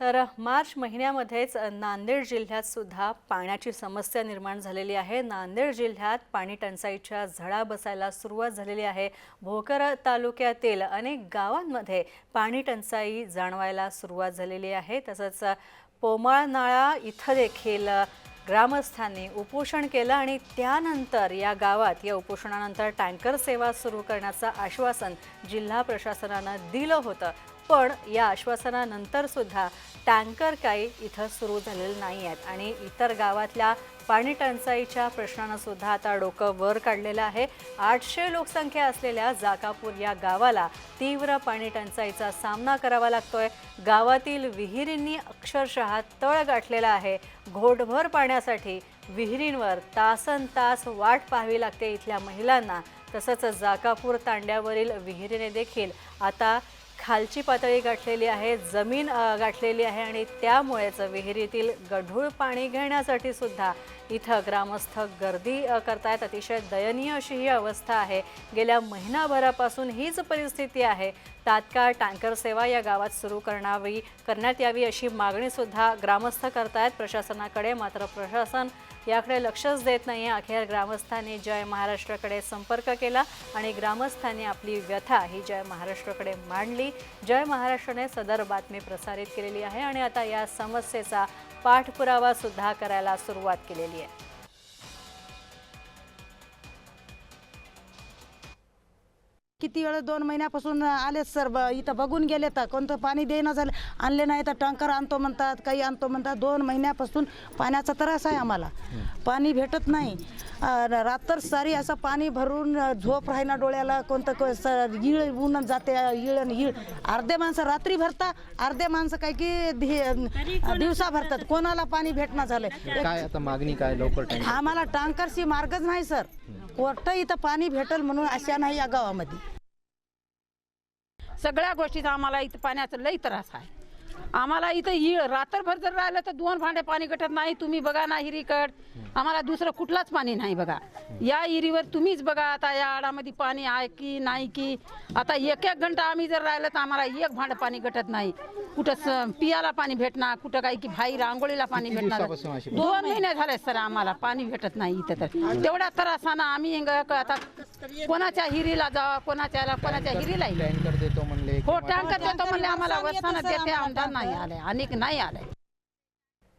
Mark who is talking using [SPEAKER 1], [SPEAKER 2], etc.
[SPEAKER 1] तर मार्च महिन्यामध्येच नांदेड जिल्ह्यात सुद्धा पाण्याची समस्या निर्माण झालेली आहे. नांदेड जिल्ह्यात पाणी टंचाईच्या झळा बसायला सुरुवात झालेली आहे. भोकर तालुक्यातील अनेक गावांमध्ये पाणी टंचाई जाणवायला सुरुवात झालेली आहे. तसंच पोमाळनाळा इथं देखील ग्रामस्थांनी उपोषण केलं आणि त्यानंतर या गावात या उपोषणानंतर टँकर सेवा सुरू करण्याचं आश्वासन जिल्हा प्रशासनानं दिलं होतं. पण या आश्वासनानंतर सुद्धा टँकर काही इथं सुरू झालेले नाही आहेत. आणि इतर गावातल्या पाणी टंचाईच्या प्रश्नानं सुद्धा आता डोकं वर काढलेलं आहे. आठशे लोकसंख्या असलेल्या जाकापूर या गावाला तीव्र पाणी टंचाईचा सामना करावा लागतोय. गावातील विहिरींनी अक्षरशः तळ गाठलेला आहे. घोटभर पाण्यासाठी विहिरींवर तासन तास वाट पाहावी लागते इथल्या महिलांना. तसंच जाकापूर तांड्यावरील विहिरीने देखील आता खालची पातळी गाठलेली आहे जमीन गाठलेली आहे आणि त्यामुळेच विहिरीतील गढूळ पाणी घेण्यासाठी सुद्धा इथं ग्रामस्थ गर्दी करतायत. अतिशय दयनीय अशी ही अवस्था आहे. गेल्या महिनाभरापासून हीच परिस्थिती आहे. तात्काळ टँकर सेवा या गावात सुरू करणावी करण्यात यावी अशी मागणीसुद्धा ग्रामस्थ करतायत. प्रशासनाकडे मात्र प्रशासन याकडे लक्षच देत नाही अखेर ग्रामस्थांनी जय महाराष्ट्राकडे संपर्क केला आणि ग्रामस्थांनी आपली व्यथा ही जय महाराष्ट्राकडे मांडली. जय महाराष्ट्रने सदर बातमी प्रसारित केलेली आहे आणि आता या समस्येचा पाठपुरावा सुद्धा करायला सुरुवात केलेली आहे.
[SPEAKER 2] किती वेळ दोन महिन्यापासून आले सर ब- इथं बघून गेले तर कोणतं पाणी देणं झालं? आणले नाही तर टँकर आणतो म्हणतात काही आणतो म्हणतात. दोन महिन्यापासून पाण्याचा त्रास आहे आम्हाला. पाणी भेटत नाही. रात्र सारी असं पाणी भरून झोप राहिना डोळ्याला कोणतं को- इळ ऊन जाते इळ आणि इळ. अर्धे माणसं रात्री भरता अर्धे माणसं काय की दिवसा भरतात. कोणाला पाणी भेटणं झालंय?
[SPEAKER 3] काय आता मागणी काय लवकर
[SPEAKER 2] आम्हाला टँकरची मार्गच नाही सर. कोर्ट इथं पाणी भेटल म्हणून अशा नाही या गावामध्ये.
[SPEAKER 4] सगळ्या गोष्टीचा आम्हाला इथं पाण्याचा लई त्रास आहे. आम्हाला इथं इ रात्रभर जर राहिलं तर दोन भांडे पाणी गटत नाही तुम्ही बघा ना हिरीकड. आम्हाला दुसरं कुठलाच पाणी नाही बघा. या हिरीवर तुम्हीच बघा आता या आडामध्ये पाणी आहे की नाही की. आता एक एक घंटा आम्ही जर राहिलं तर आम्हाला एक भांडं पाणी गटत नाही. कुठं पियाला पाणी भेटणार कुठं काही की बाहेर आंघोळीला पाणी भेटणार. दोन महिने झाले सर आम्हाला पाणी भेटत नाही इथं तर. तेवढ्या त्रासानं आम्ही आता कोणाच्या हिरीला जावा कोणाच्या कोणाच्या हिरीला
[SPEAKER 3] टँकर देतो म्हणले
[SPEAKER 4] हो
[SPEAKER 3] किंवा-
[SPEAKER 4] टँकर देतो म्हणले आम्हाला वस्ताना देते आमदार नाही आले आणि नाही आले.